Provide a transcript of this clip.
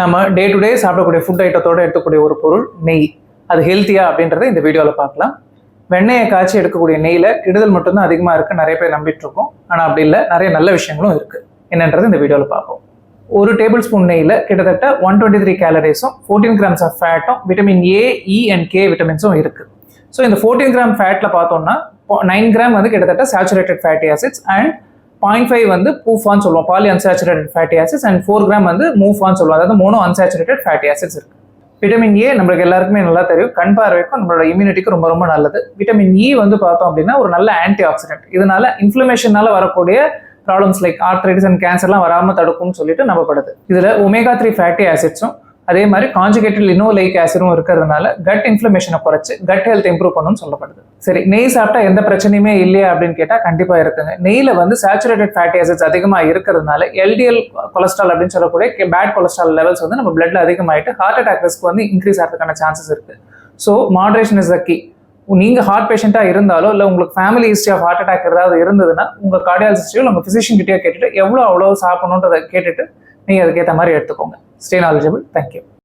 நம்ம day to day சாப்பிடக்கூடிய food ஐட்டத்தோடு எடுக்கக்கூடிய ஒரு பொருள் நெய். அது ஹெல்த்தியா அப்படின்றத இந்த வீடியோவில் பார்க்கலாம். வெண்ணெயை காய்ச்சி எடுக்கக்கூடிய நெய்யில் கெடுதல் மட்டும்தான் அதிகமாக இருக்குது நிறைய பேர் நம்பிட்டு இருக்கோம் ஆனால் அப்படி இல்லை. நிறைய நல்ல விஷயங்களும் இருக்குது என்னன்றது இந்த வீடியோவில் பார்ப்போம். ஒரு டேபிள் ஸ்பூன் நெய்யில் கிட்டத்தட்ட ஒன் டுவெண்ட்டி த்ரீ கேலரிஸும் fourteen grams of ஃபேட்டும் vitamin A E and K விட்டமின்ஸும் இருக்குது ஸோ இந்த ஃபோர்டீன் கிராம் ஃபேட்டில் பார்த்தோம்னா நைன் கிராம் வந்து கிட்டத்தட்ட saturated fatty acids and point five வந்து பூஃபான்னு சொல்லுவோம். Poly unsaturated fatty acids and four gram வந்து மூஃபான்னு சொல்லுவோம். அதாவது மோனோ அன்சாச்சுரேட்டட் ஃபேட்டி ஆசிட்ஸ் இருக்கு. விட்டமின் ஏ நம்மளுக்கு எல்லாருக்குமே நல்லா தெரியும். கண் பார்வைக்கும் நம்மளோட இம்யூனிட்டிக்கு ரொம்ப ரொம்ப நல்லது. விட்டமின் இ e வந்து பார்த்தோம் அப்படின்னா ஒரு நல்ல ஆன்டி ஆக்சிடென்ட் இதனால இன்ஃப்ளமேஷனால வரக்கூடிய ப்ராப்ளம்ஸ் லைக் ஆர்த்ரைட்டிஸ் அண்ட் கேன்சர்லாம் வராமல் தடுக்கும்னு சொல்லிட்டு நம்பப்படுது. இதில் ஒமேகா த்ரீ ஃபேட்டி ஆசிட்ஸும் அதே மாதிரி காஞ்சுகேட்டட் லினோலைக் ஆசிடும் இருக்கிறதுனால கட் இன்ஃப்ளமேஷனை குறைச்சு கட் ஹெல்த் இம்ப்ரூவ் பண்ணும்னு சொல்லப்படுது. சரி நெய் சாப்பிட்டா எந்த பிரச்சனையுமே இல்லையா அப்படின்னு கேட்டால் கண்டிப்பாக இருக்குங்க. நெய்யில் வந்து சேச்சுரேட்டட் ஃபேட்டி ஆசிட்ஸ் அதிகமாக இருக்கிறதுனால எல்டிஎல் கொலஸ்ட்ரால் அப்படின்னு சொல்லக்கூடிய பேட் கொலஸ்ட்ரால் லெவல்ஸ் வந்து நம்ம பிளட்ல அதிகமாயிட்டு ஹார்ட் அட்டாக் ரிஸ்க் வந்து இன்க்ரீஸ் ஆகிறதுக்கான சான்சஸ் இருக்கு. So moderation is the key நீங்க ஹார்ட் பேஷண்டா இருந்தாலோ இல்லை உங்களுக்கு family history of heart attack ஏதாவது இருந்ததுன்னா உங்க கார்டியாலஜிஸ்டையோ உங்க பிசிஷியன் கிட்டயோ கேட்டுட்டு எவ்வளோ அவ்வளோ சாப்பிடணுன்றதை கேட்டுட்டு நீங்க அதுக்கேற்ற மாதிரி எடுத்துக்கோங்க. Stay knowledgeable. Thank you.